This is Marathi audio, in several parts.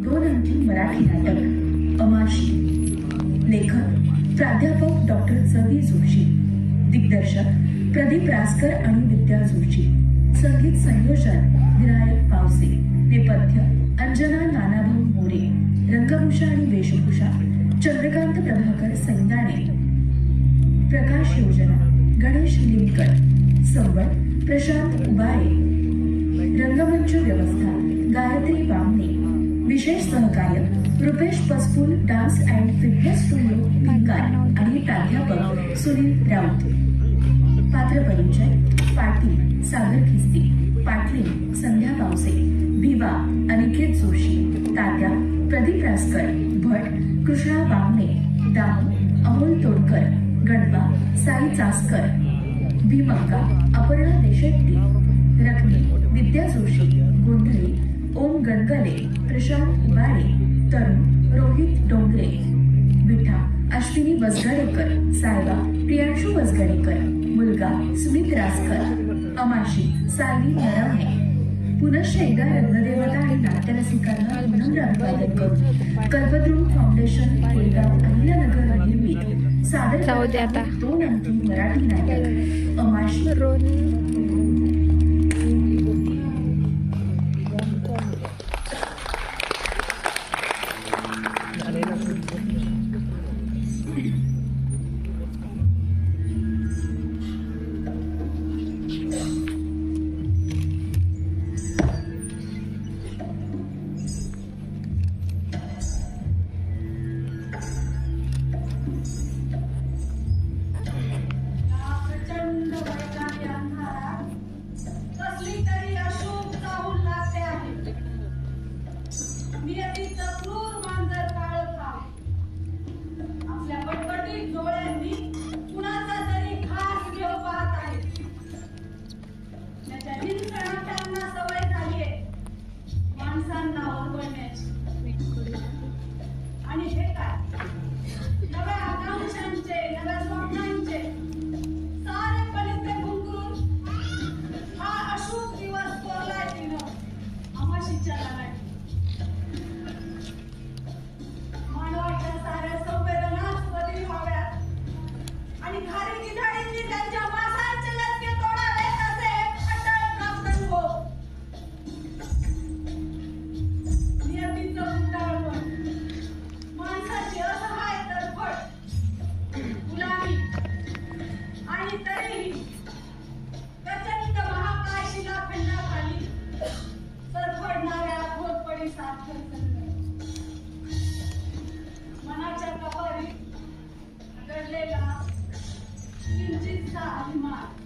दोन अंकी मराठी नाटक अमाशी. लेखक प्राध्यापक डॉक्टर चवी जोशी. दिग्दर्शक प्रदीप रासकर आणि विद्या जोशी. संगीत संयोजन विनायक पावसे. नेपथ्य अंजना नानाभाऊ मोरे. रंगभूषा आणि वेशभूषा चंद्रकांत प्रभाकर संदाणे प्रकाश योजना गणेश लिमकर संवत प्रशांत उबाळे रंगमंच व्यवस्था गायत्री बामणे विशेष सहकार्य Rupesh Paspul dance and fitness studio Bhingar आणि प्राध्यापक सुनील राऊत. पात्र परिचय पाटील सागर खिस्ती पाटली संध्या पावसे भिवा अनिकेत जोशी तात्या प्रदीप रासकर भट कृष्णा बामणे दामू अमोल तोडकर गणपा साई चासकर भीमक्का अपर्णा देशेट्टी रखमी विद्या जोशी गोंधळी ओम गणगले प्रशांत उबाळे तरुण रोहित डोंगरे विठा अश्विनी वसगडेकर सायबा प्रियांशू वसगडेकर मुलगा सुमित रासकर अमाशी सायली नरवणे पुनश्च एकदा रंगदेवता आणि नाट्यरसिकांना विनम्र अभिवादन करून कल्पद्रुम फाउंडेशन कोलगाव अहिल्यानगर निर्मित सादर. दोन अंकी मराठी नाटक अमाशी मनाच्या कपारी घडलेला किंचितचा अभिमान.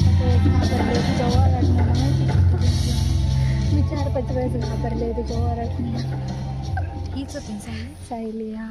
तर चार पाच वेळेस घाबरले तुझ्या ओरडण्याला माहिती का तुला? मी चार पाच वेळेस घाबरले तुझ्या ओरडण्याला हीच होती साई सायली हा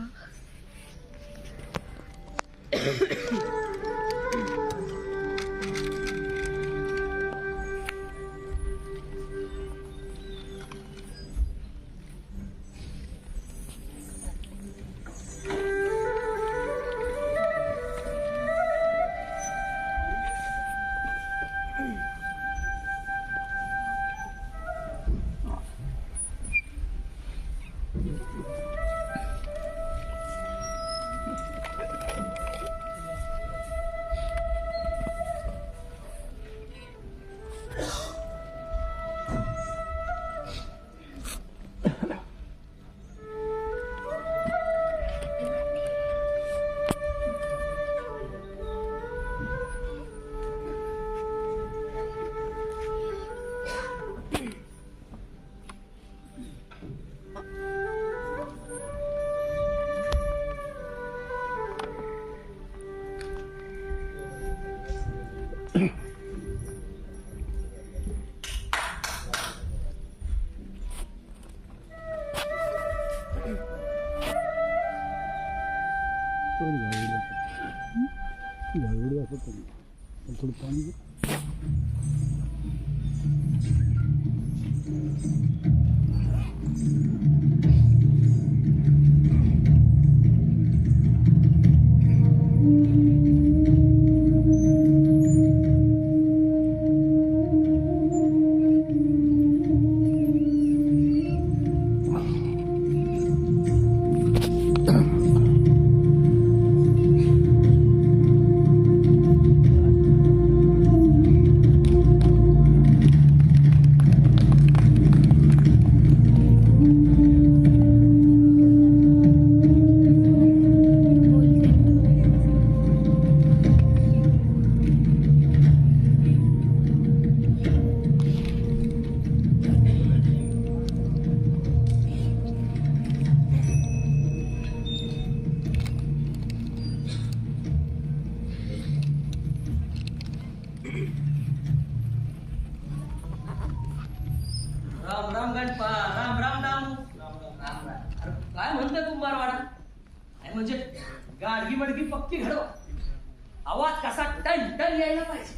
आवाज कसा? टन टन यायला पाहिजे.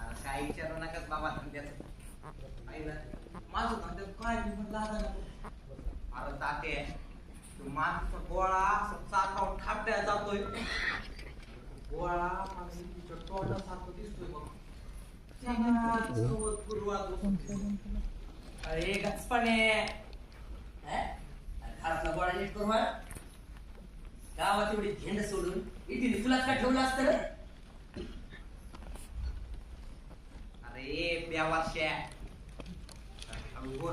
अरे काय विचारू नकाच बाबा धंद्याचं. आहे ना? माझं धंद्यात काय बी म्हणलं आता? नको अरे ताते तू मातीचा गोळा असं ठाकड्या जातोय. गोळा माझ्या तिच्या तोंडासारखं दिसतोय बघ. अरे गचपणे. हे? घरातला गोळा नीट करू गावात एवढी झेंड सोडून इथे फुलात का ठेवलं असतं? अरे बोल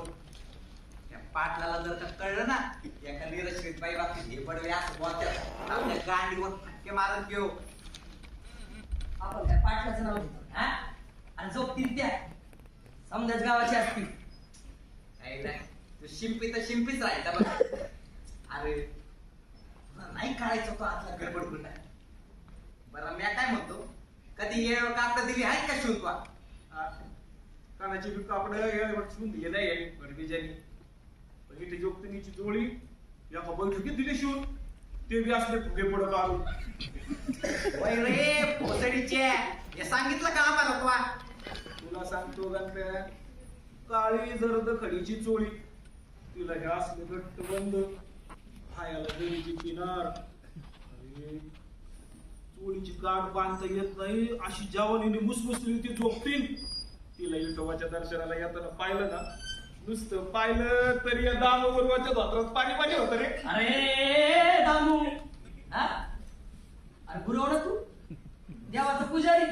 त्या पाटलाला जर का कळलं ना एका निरश्रित बाई बाबतीत हे पडवे असं बोलतात. आपल्या गांडीवर फटके मारत घेऊ आपण काय पाटलाचं नाव घेतो हा? आणि झोपतील त्या. समजाच गावाची असतील. काही नाही. तू शिंपी तर शिंपीच राहायचा बघ. अरे नाही काढायचं तो आतला गडबड गुंडा बरं मी काय म्हणतो? कधी येळ कापड दिली आहे का शिवतवा कानाची बी कापड शिवून दिलेलं आहे. पण इथे जोगतिनीची जोळी या बैठकीत दिली शिवून. ते बी असले फुगे पुढं काढून. वय रे पोसडीचे हे सांगितलं का आम्हाला तुला? तुला सांगतो गणप्या काळी जर्द खडीची चोळी. तिला हे असले घट्ट बंद. पायाला देवीची किनार. अरे चोळीची गाठ बांधता येत नाही. अशी जवानीने मुसमुसली ती झोपतील तिला विठोबाच्या दर्शनाला येताना पाहिलं ना नुसतं पाहिलं तरी या दामोदरवाच्या धोत्रात पाणी पाणी होतं रे. अरे दामू. हा? अरे गुरव ना तू? देवाचा पुजारी.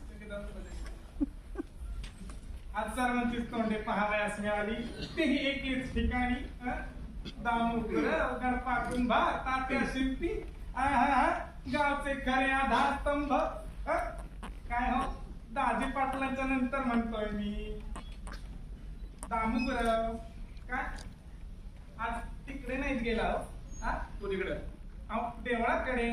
आज सर्वांचीच तोंडे पाहावयास मिळाली तेही एकेच ठिकाणी? दामोदर गणपा कुंभा तात्या शिल्पी. गावचे खरे आधार स्तंभ? काय हो? दाजी पाटलांच्या नंतर म्हणतोय मी. दामोदर काय? आज तिकडे नाहीत गेला हो. हा? कुणीकडे अहो देवळाकडे.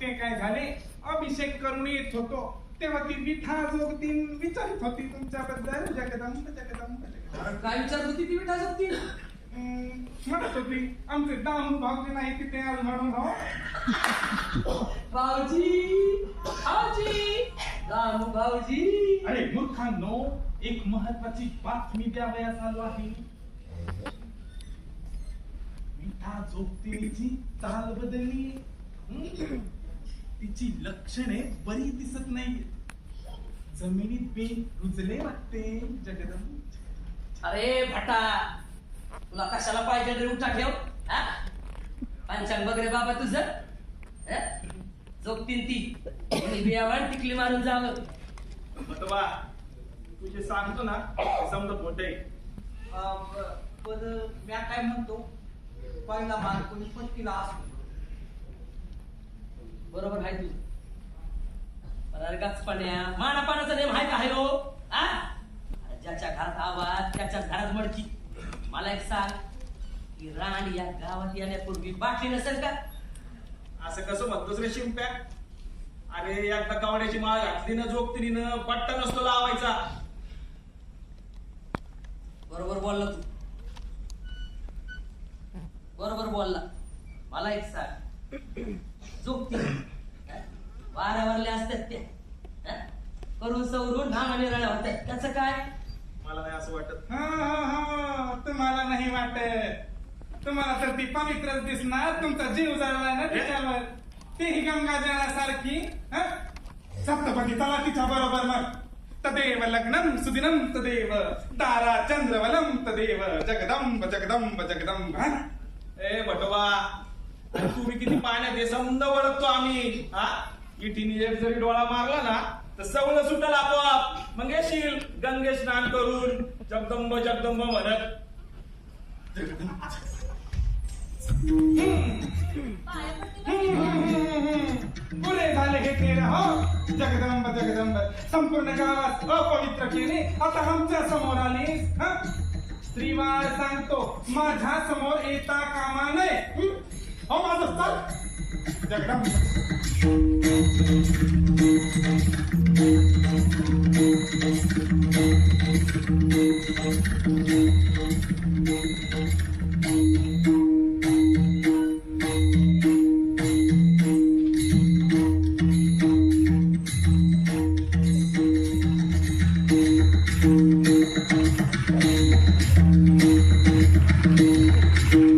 ते काय झाले? अभिषेक करून येत होतो. तेव्हा ती विठा जोगतीन विचारित होती तुमच्याबद्दल. जगदंब जगदंब काय विचारत होती ती विठा हम्म, म्हणत होती आमचे दामू भाऊजी नाही तिथे आज म्हणून हो. भाऊजी भाऊजी रामू भाऊजी. अरे मूर्खांनो एक महत्वाची बातमी द्यावयास आलो आहे. विठा जोगतीची चाल बदलली. हम्म? तिची लक्षणे बरी दिसत नाही जमिनीत बी रुजले वाटते जगदंब. अरे भटा तुला कशाला पाहिजे रे उठा ठेव हा? पंचांग बघ रे बाबा तुझं हं? झोपतीन ती. कोणी बियावळ टिकली मारून जावं. बटवा तू जे सांगतो ना ते समजा ब- पण मी काय म्हणतो? पहिला मान कोणी पत्तीला असतो बरोबर आहे तू पण अरे गचपण्या मानापानाचा नेम आहे का आहे हो? आ? ज्याच्या घरात आवाज त्याच्या घरात मडकी. मला एक सांग की राण या गावात येण्यापूर्वी बाटली नसेल का? असं कसं म्हणतोस रे शिंप्या? अरे एकदा कावड्याची माळ घातली ना जोगतिरीनं पट्टा नसतो लावायचा. बरोबर बोलला तू. बरोबर बोलला. मला एक सांग. झोपती वाऱ्यावरले असतात त्या. हा? करून सवरून नामाने रड्या होत्यात त्याचं काय? मला नाही असं वाटत. हा, हा, हा. तुम्हाला नाही वाटत. तुम्हाला तर ती पवित्रच दिसणार. तुमचा जीव जळला ना त्याच्यावर. तेही गंगा जळासारखी हा? सप्तपदी चला तिच्या बरोबर मग. तदेव लग्नम सुदिनम तदेव. तारा चंद्रवलम तदेव. जगदंब जगदंब जगदंब. हा? ए अरे तुम्ही किती पाण्यात हे समजा ओळखतो आम्ही. हा? इटीने एक जरी डोळा मारला ना तर सवलं सुटल आपोआप. मग येशील. गंगे स्नान करून. जगदंब जगदंब म्हणत. पुरे झाले हे केलं हो? जगदंब जगदंब. संपूर्ण गावात अपवित्र केले. आता आमच्यासमोर आले हा? स्त्रीवार सांगतो माझ्यासमोर येता कामा नये. हं? हो माझं चाल